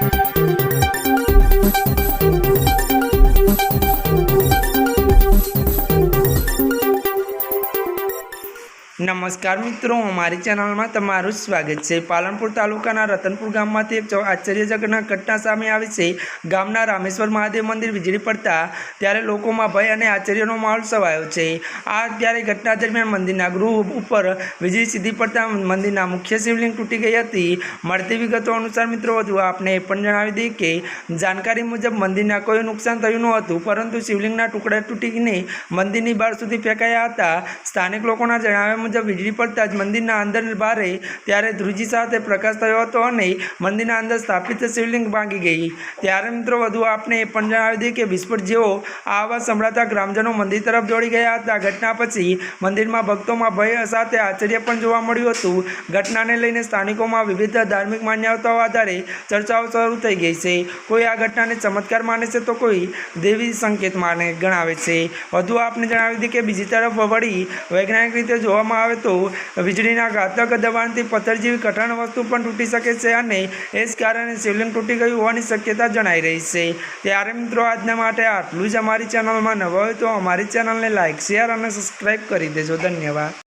Thank you. નમસ્કાર મિત્રો અમારી ચેનલમાં તમારું સ્વાગત છે. પાલનપુર તાલુકાના રતનપુર ગામમાંથી એક આશ્ચર્યજનક ઘટના સામે આવી છે. ગામના રામેશ્વર મહાદેવ મંદિર વીજળી પડતા ત્યારે લોકોમાં ભય અને આશ્ચર્યનો માહોલ છવાયો છે. આ ત્યારે ઘટના દરમિયાન મંદિરના ગૃહ ઉપર વીજળી સીધી પડતા મંદિરના મુખ્ય શિવલિંગ તૂટી ગઈ હતી. મળતી વિગતો અનુસાર મિત્રો, વધુ આપને એ પણ જણાવી દઈએ કે જાણકારી મુજબ મંદિરના કોઈ નુકસાન થયું ન હતું, પરંતુ શિવલિંગના ટુકડા તૂટીને મંદિરની બહાર સુધી ફેંકાયા હતા. સ્થાનિક લોકોના જણાવ્યા મુજબ વીજળી પડતા જ મંદિરના અંદર બારે ત્યારે ધ્રુજી સાથે પ્રકાશ થયો હતો અને મંદિરના અંદર સ્થાપિત શિવલિંગ ભાંગી ગઈ. ત્યારે મિત્રો વધુ આપને એ પણ જણાવી દઈએ કે વિસ્ફોટ જેવો આ અવાજ સંભળાતા ગ્રામજનો મંદિર તરફ દોડી ગયા હતા. ઘટના પછી મંદિરમાં ભક્તોમાં ભય સાથે આશ્ચર્ય પણ જોવા મળ્યું હતું. ઘટનાને લઈને સ્થાનિકોમાં વિવિધ ધાર્મિક માન્યતાઓ આધારે ચર્ચાઓ શરૂ થઈ ગઈ છે. કોઈ આ ઘટનાને ચમત્કાર માને છે તો કોઈ દેવી સંકેત માને ગણાવે છે. વધુ આપને જણાવી દઈએ કે બીજી તરફ વળી વૈજ્ઞાનિક રીતે જોવામાં આવે તો વીજળીના ઘાતક દબાણથી પથ્થર જેવી કઠણ વસ્તુ પણ તૂટી શકે છે અને એ જ કારણે શિવલિંગ તૂટી ગયું હોવાની શક્યતા જણાઈ રહી છે. ત્યારે મિત્રો, આજના માટે આટલું જ અમારી ચેનલમાં નવા હોય તો અમારી ચેનલને લાઇક શેર અને સબસ્ક્રાઈબ કરી દેજો. ધન્યવાદ.